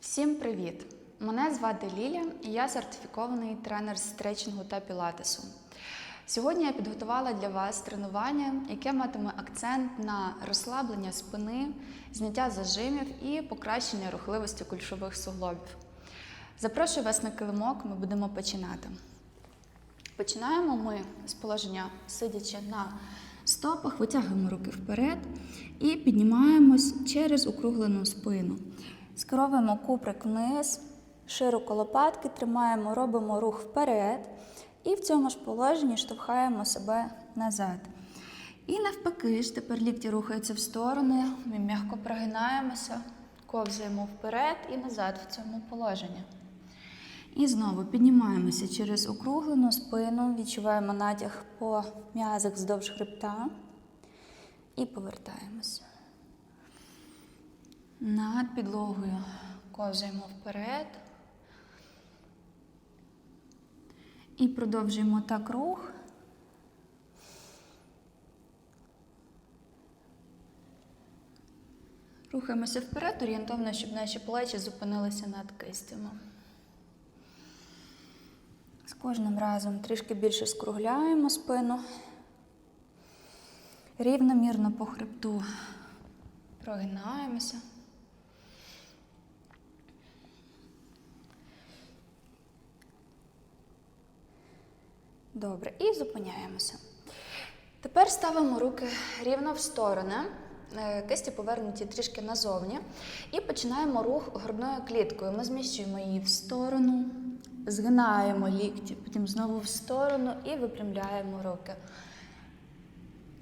Всім привіт! Мене звати Ліля і я сертифікований тренер з стретчингу та пілатесу. Сьогодні я підготувала для вас тренування, яке матиме акцент на розслаблення спини, зняття зажимів і покращення рухливості кульшових суглобів. Запрошую вас на килимок, ми будемо починати. Починаємо ми з положення сидячи на стопах, витягуємо руки вперед і піднімаємось через округлену спину. Скеровуємо куприк вниз, широко лопатки тримаємо, робимо рух вперед. І в цьому ж положенні штовхаємо себе назад. І навпаки, ж тепер лікті рухаються в сторони, ми м'яко прогинаємося, ковзаємо вперед і назад в цьому положенні. І знову піднімаємося через округлену спину, відчуваємо натяг по м'язах вздовж хребта і повертаємося. Над підлогою ковзаємо вперед. І продовжуємо так рух. Рухаємося вперед, орієнтовно, щоб наші плечі зупинилися над кистями. З кожним разом трішки більше скругляємо спину. Рівномірно по хребту прогинаємося. Добре, і зупиняємося. Тепер ставимо руки рівно в сторони, е, кисті повернуті трішки назовні, і починаємо рух грудною кліткою. Ми зміщуємо її в сторону, згинаємо лікті, потім знову в сторону і випрямляємо руки.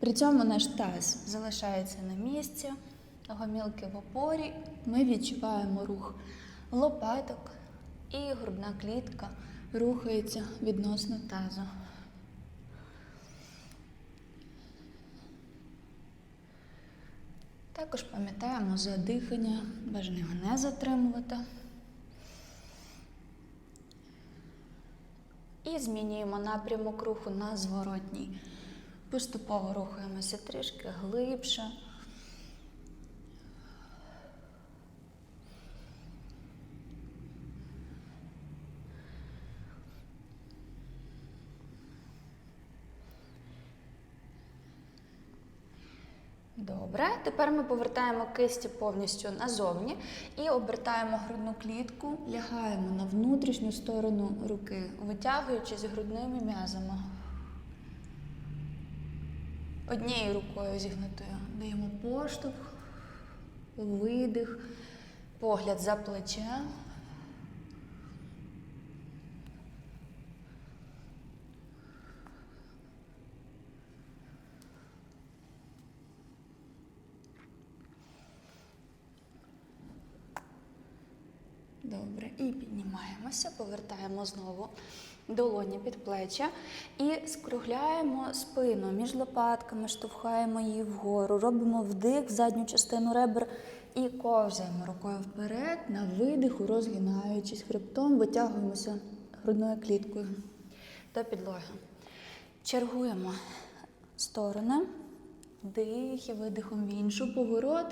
При цьому наш таз залишається на місці, гомілки в опорі. Ми відчуваємо рух лопаток і грудна клітка рухається відносно тазу. Також пам'ятаємо за дихання, бажано не затримувати. І змінюємо напрямок руху на зворотній. Поступово рухаємося трішки глибше. Добре, тепер ми повертаємо кисті повністю назовні і обертаємо грудну клітку, лягаємо на внутрішню сторону руки, витягуючись грудними м'язами. Однією рукою зігнутою даємо поштовх, видих, погляд за плече. Добре, і піднімаємося, повертаємо знову долоні під плечі і скругляємо спину між лопатками, штовхаємо її вгору, робимо вдих в задню частину ребер і ковзаємо рукою вперед, на видиху, розгинаючись хребтом, витягуємося грудною кліткою до підлоги. Чергуємо сторони, вдих і видихом в іншу поворот.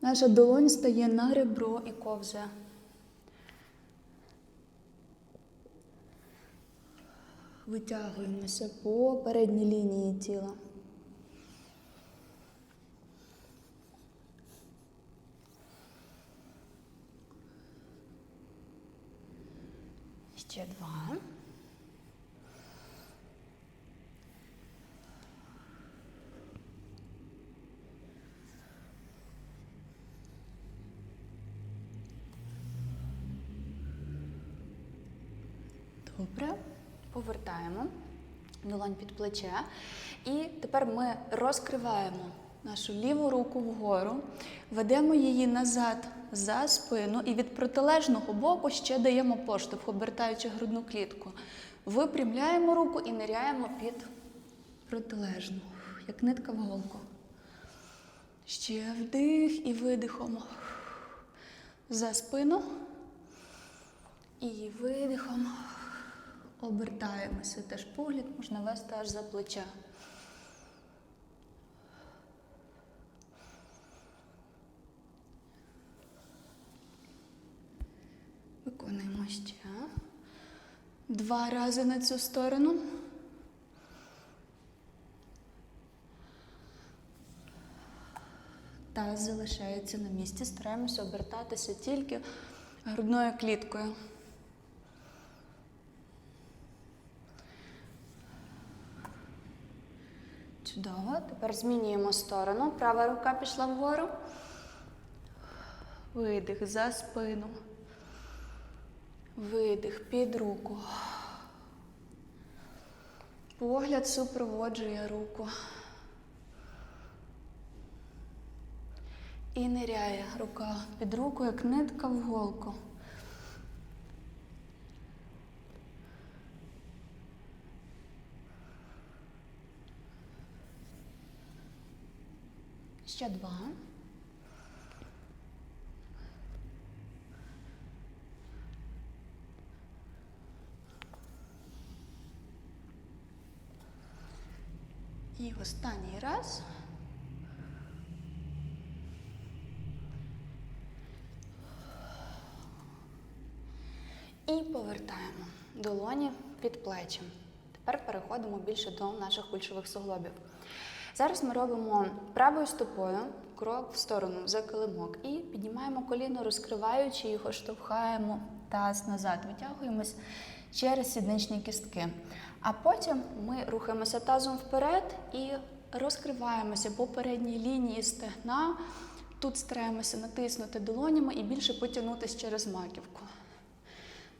Наша долонь стає на ребро і ковзає. Витягуємося по передній лінії тіла. Ще два. Добре. Повертаємо долонь під плече. І тепер ми розкриваємо нашу ліву руку вгору, ведемо її назад за спину і від протилежного боку ще даємо поштовх, обертаючи грудну клітку. Випрямляємо руку і ниряємо під протилежну, як нитка в голку. Ще вдих і видихом за спину. І видихом. Обертаємося. Теж погляд можна вести аж за плече. Виконуємо ще. Два рази на цю сторону. Таз залишається на місці. Стараємося обертатися тільки грудною кліткою. Тепер змінюємо сторону. Права рука пішла вгору. Видих за спину. Видих під руку. Погляд супроводжує руку. І ниряє рука під руку, як нитка в голку. Ще два. І останній раз. І повертаємо долоні під плечі. Тепер переходимо більше до наших кульшових суглобів. Зараз ми робимо правою стопою крок в сторону за килимок і піднімаємо коліно, розкриваючи його, штовхаємо таз назад, витягуємось через сідничні кістки. А потім ми рухаємося тазом вперед і розкриваємося по передній лінії стегна. Тут стараємося натиснути долонями і більше потягнутися через маківку.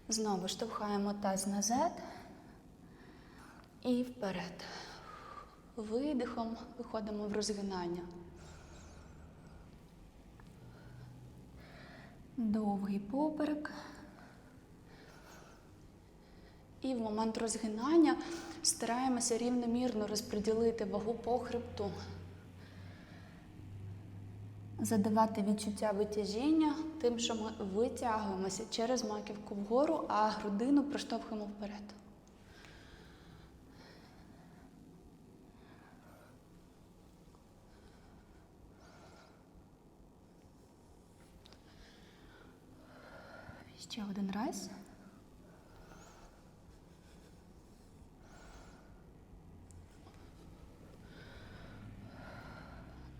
Знову штовхаємо таз назад і вперед. Видихом виходимо в розгинання. Довгий поперек. І в момент розгинання стараємося рівномірно розподілити вагу по хребту. Задавати відчуття витяжіння тим, що ми витягуємося через маківку вгору, а грудину проштовхуємо вперед. Ще один раз.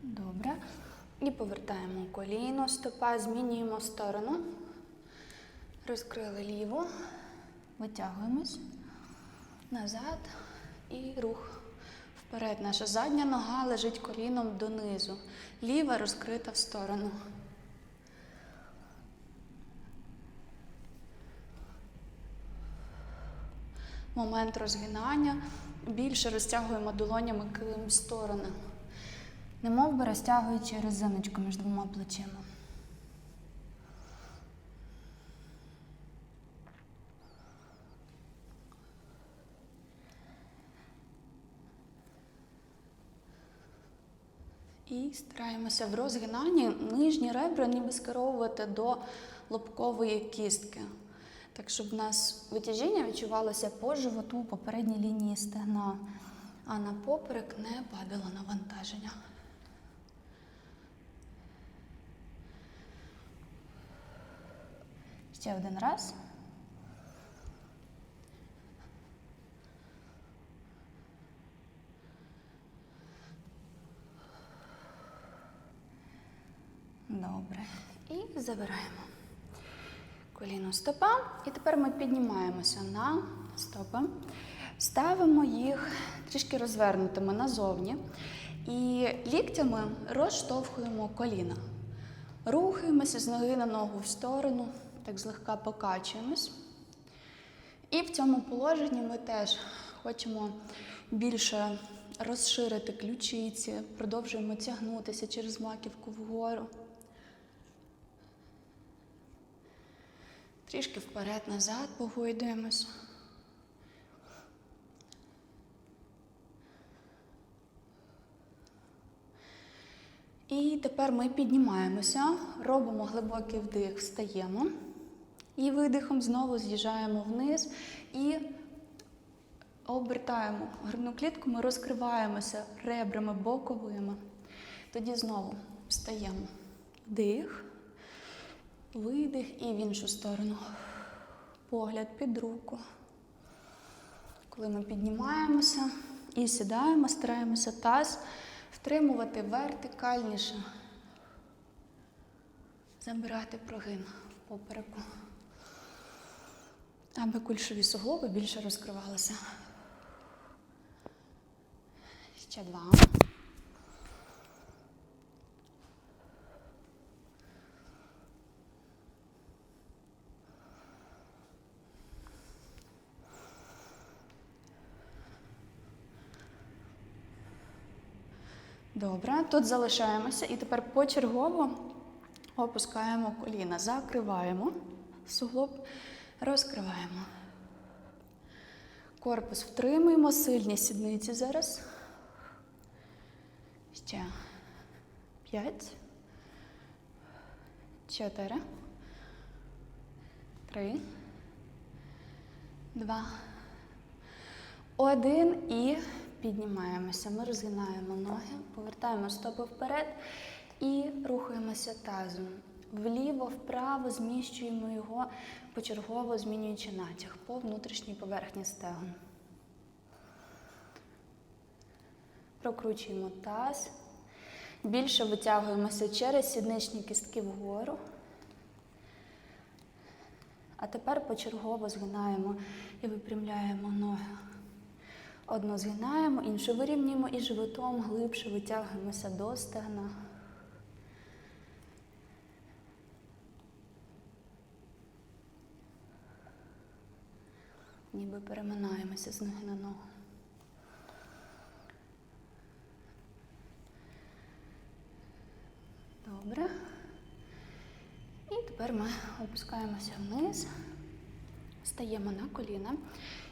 Добре. І повертаємо коліно, стопа, змінюємо сторону. Розкрили ліву, витягуємось назад і рух. Вперед наша задня нога лежить коліном донизу. Ліва розкрита в сторону. Момент розгинання. Більше розтягуємо долонями килим в сторони. Немов би розтягуючи резиночку між двома плечима. І стараємося в розгинанні нижні ребра ніби скеровувати до лобкової кістки. Так, щоб в нас витяжіння відчувалося по животу, по передній лінії стегна, а на поперек не падало навантаження. Ще один раз. Добре. І забираємо коліно стопа. І тепер ми піднімаємося на стопи. Ставимо їх трішки розвернутими назовні. І ліктями розштовхуємо коліна. Рухаємося з ноги на ногу в сторону, так злегка покачуємось. І в цьому положенні ми теж хочемо більше розширити ключиці, продовжуємо тягнутися через маківку вгору. Трішки вперед-назад погойдуємось. І тепер ми піднімаємося, робимо глибокий вдих, встаємо. І видихом знову з'їжджаємо вниз і обертаємо грудну клітку, ми розкриваємося ребрами боковими. Тоді знову встаємо. Вдих, видих і в іншу сторону. погляд під руку. Коли ми піднімаємося і сідаємо, стараємося таз втримувати вертикальніше. Забирати прогин в попереку. Аби кульшові суглоби більше розкривалися. Ще два. Добре, тут залишаємося і тепер почергово опускаємо коліна, закриваємо суглоб, розкриваємо. Корпус втримуємо, сильні сідниці зараз. Ще п'ять, чотири, три, два, один і піднімаємося. Ми розгинаємо ноги, повертаємо стопи вперед і рухаємося тазом. Вліво, вправо зміщуємо його почергово змінюючи натяг по внутрішній поверхні стегон. Прокручуємо таз. Більше витягуємося через сідничні кістки вгору. А тепер почергово згинаємо і випрямляємо ноги. Одну згинаємо, іншу вирівнюємо і животом глибше витягуємося до стегна. Ніби переминаємося з ноги на ногу. Добре. І тепер ми опускаємося вниз, стаємо на коліна.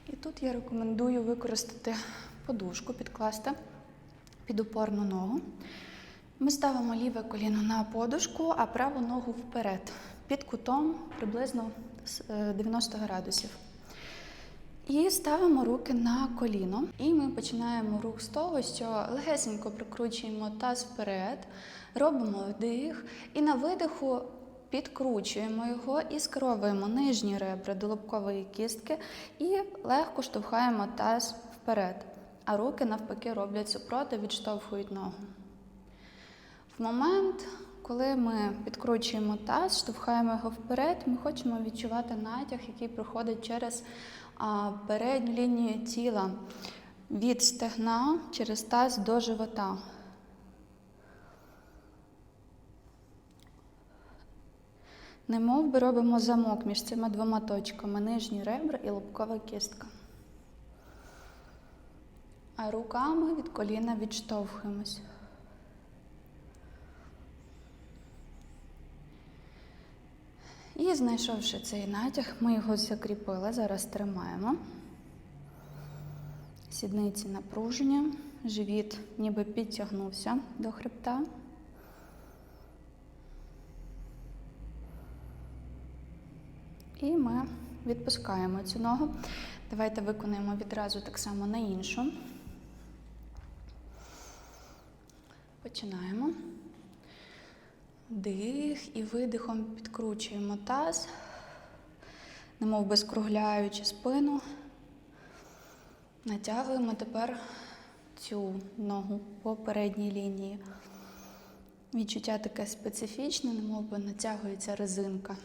І тут я рекомендую використати подушку, підкласти під опорну ногу. Ми ставимо ліве коліно на подушку, а праву ногу вперед, під кутом приблизно е, 90 градусів. І ставимо руки на коліно. І ми починаємо рух з того, що легесенько прикручуємо таз вперед, робимо вдих, і на видиху підкручуємо його і скеровуємо нижні ребра до лобкової кістки і легко штовхаємо таз вперед. А руки навпаки роблять супроти, відштовхують ногу. В момент, коли ми підкручуємо таз, штовхаємо його вперед, ми хочемо відчувати натяг, який проходить через передню лінію тіла від стегна через таз до живота. Немов би робимо замок між цими двома точками нижні ребра і лобкова кістка. А руками від коліна відштовхуємось. І знайшовши цей натяг, ми його закріпили, зараз тримаємо. Сідниці напруження, живіт ніби підтягнувся до хребта. І ми відпускаємо цю ногу. Давайте виконаємо відразу так само на іншу. Починаємо. Дих і видихом підкручуємо таз, немов би скругляючи спину. Натягуємо тепер цю ногу по передній лінії. Відчуття таке специфічне, немов би натягується резинка.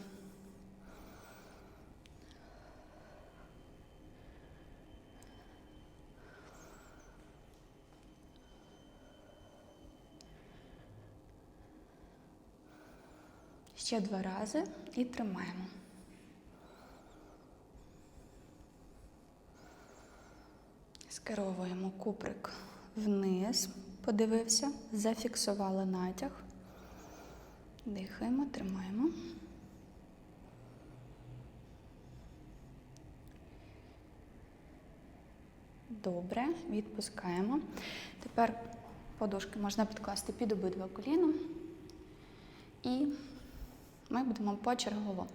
Ще два рази і тримаємо. Скеровуємо куприк вниз, подивився, зафіксували натяг. Дихаємо, тримаємо. Добре, відпускаємо. Тепер подушки можна підкласти під обидва коліна. І Ми будемо почергово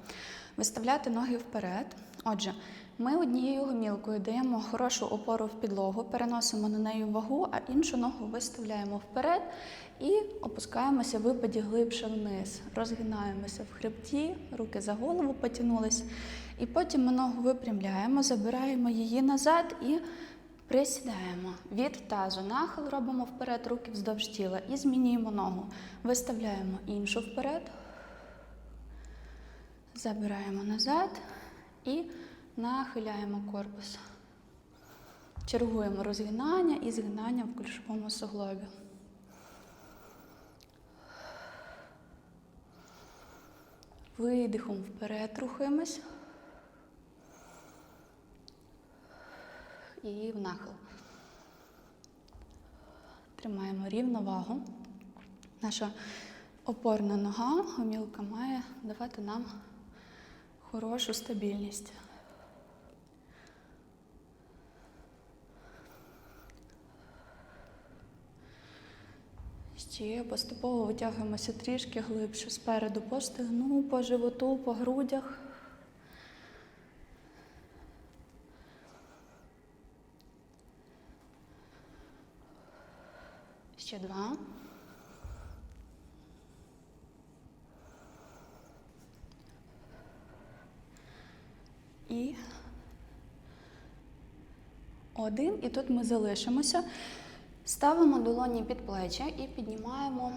виставляти ноги вперед. Отже, ми однією гомілкою даємо хорошу опору в підлогу, переносимо на неї вагу, а іншу ногу виставляємо вперед і опускаємося в випаді глибше вниз. Розгинаємося в хребті, руки за голову потягнулись. І потім ми ногу випрямляємо, забираємо її назад і присідаємо. Від тазу нахил робимо вперед, руки вздовж тіла і змінюємо ногу. Виставляємо іншу вперед. Забираємо назад і нахиляємо корпус. Чергуємо розгинання і згинання в кульшовому суглобі. Видихом вперед рухаємось. І в нахил. Тримаємо рівновагу. Наша опорна нога, гомілка має давати нам хорошу стабільність. Ще поступово витягуємося трішки глибше спереду по стегну, по животу, по грудях. Ще два. 1, і тут ми залишимося. Ставимо долоні під плечі і піднімаємо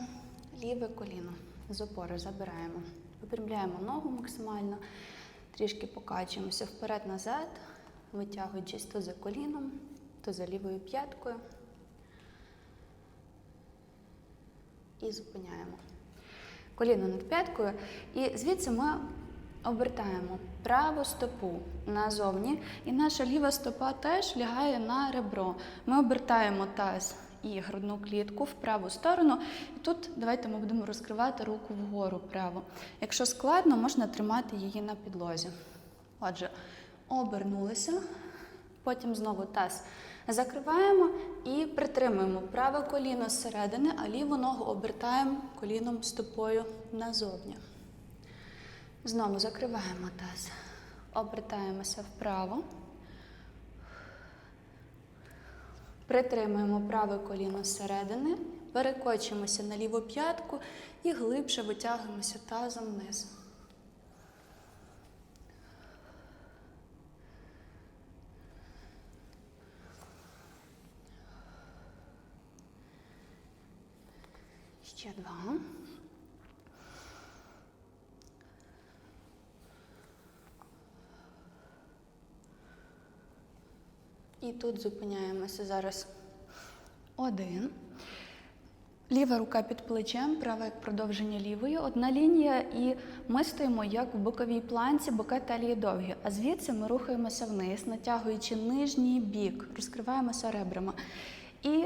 ліве коліно. З опори забираємо. Випрямляємо ногу максимально, трішки покачуємося вперед-назад, витягуючись то за коліном, то за лівою п'яткою. І зупиняємо. Коліно над п'яткою. І звідси ми обертаємо праву стопу назовні, і наша ліва стопа теж лягає на ребро. Ми обертаємо таз і грудну клітку в праву сторону. І тут давайте ми будемо розкривати руку вгору праву. Якщо складно, можна тримати її на підлозі. Отже, обернулися, потім знову таз закриваємо і притримуємо праве коліно зсередини, а ліву ногу обертаємо коліном стопою назовні. Знову закриваємо таз. Обертаємося вправо. Притримуємо праве коліно зсередини, перекочуємося на ліву п'ятку і глибше витягуємося тазом вниз. Ще два. І тут зупиняємося зараз. Один. Ліва рука під плечем, права як продовження лівої. Одна лінія, і ми стоїмо як в боковій планці, боки талії довгі. А звідси ми рухаємося вниз, натягуючи нижній бік, розкриваємося ребрами. І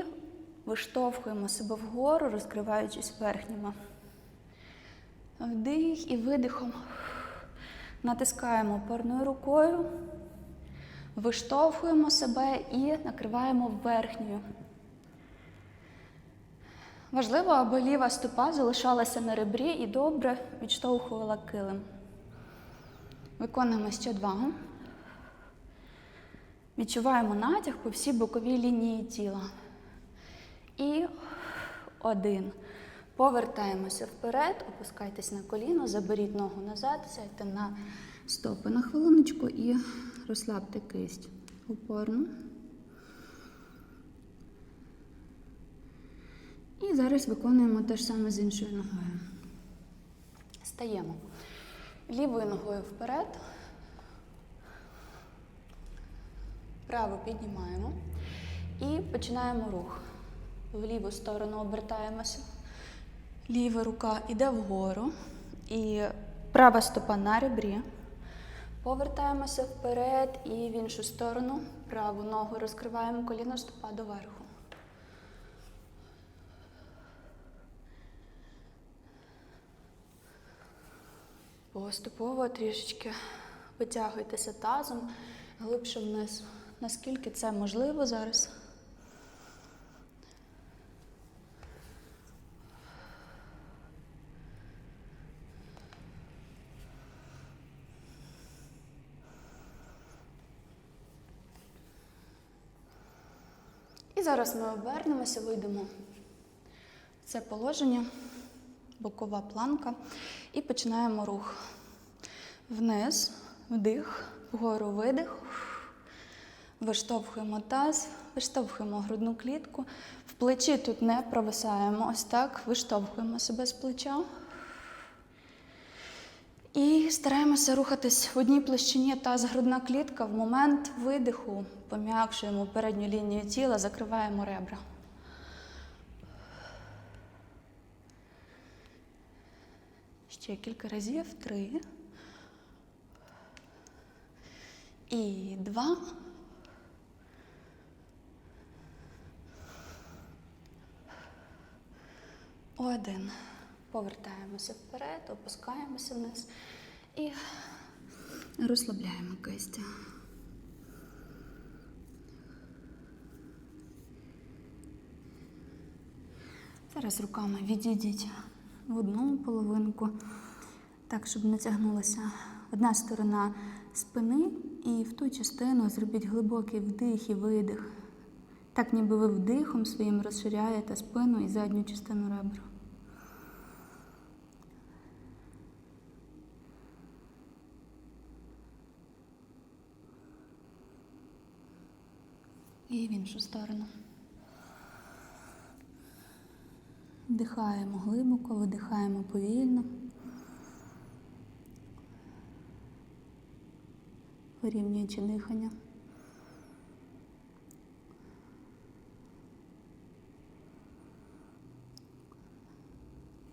виштовхуємо себе вгору, розкриваючись верхніми. Вдих і видихом. Натискаємо опорною рукою. Виштовхуємо себе і накриваємо верхньою. Важливо, аби ліва стопа залишалася на ребрі і добре відштовхувала килим. Виконуємо ще два. Відчуваємо натяг по всій боковій лінії тіла. І один. Повертаємося вперед, опускайтесь на коліно, заберіть ногу назад, сядьте на стопи на хвилиночку і розслабте кисть опорно. І зараз виконуємо те ж саме з іншою ногою. Стаємо лівою ногою вперед, праву піднімаємо і починаємо рух. В ліву сторону обертаємося. Ліва рука йде вгору і права стопа на ребрі. Повертаємося вперед і в іншу сторону. Праву ногу розкриваємо коліно стопа доверху. Поступово трішечки витягуйтеся тазом глибше вниз, наскільки це можливо зараз. Зараз ми обернемося, вийдемо в це положення, бокова планка, і починаємо рух. Вниз, вдих, вгору видих. Виштовхуємо таз, виштовхуємо грудну клітку. В плечі тут не провисаємо. Ось так. Виштовхуємо себе з плеча. І стараємося рухатись в одній площині таз грудна клітка. В момент видиху пом'якшуємо передню лінію тіла, закриваємо ребра. Ще кілька разів. Три. І два. Один. Повертаємося вперед, опускаємося вниз і розслабляємо кисті. Зараз руками відійдіть в одну половинку, так, щоб не тягнулася одна сторона спини, і в ту частину зробіть глибокий вдих і видих. Так, ніби ви вдихом своїм розширяєте спину і задню частину ребра. І в іншу сторону. Вдихаємо глибоко, видихаємо повільно. Вирівнюючи дихання.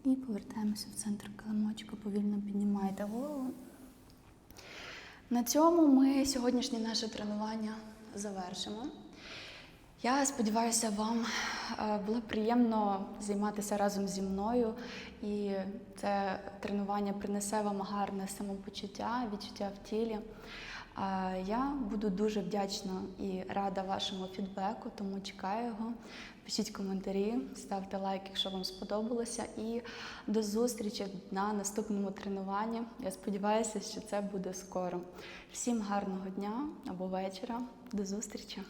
І повертаємося в центр килимочка, повільно піднімаєте голову. На цьому ми сьогоднішнє наше тренування завершимо. Я сподіваюся, вам е, було приємно займатися разом зі мною, і це тренування принесе вам гарне самопочуття, відчуття в тілі. Е, Я буду дуже вдячна і рада вашому фідбеку, тому чекаю його. Пишіть коментарі, ставте лайк, якщо вам сподобалося. І до зустрічі на наступному тренуванні. Я сподіваюся, що це буде скоро. Всім гарного дня або вечора. До зустрічі!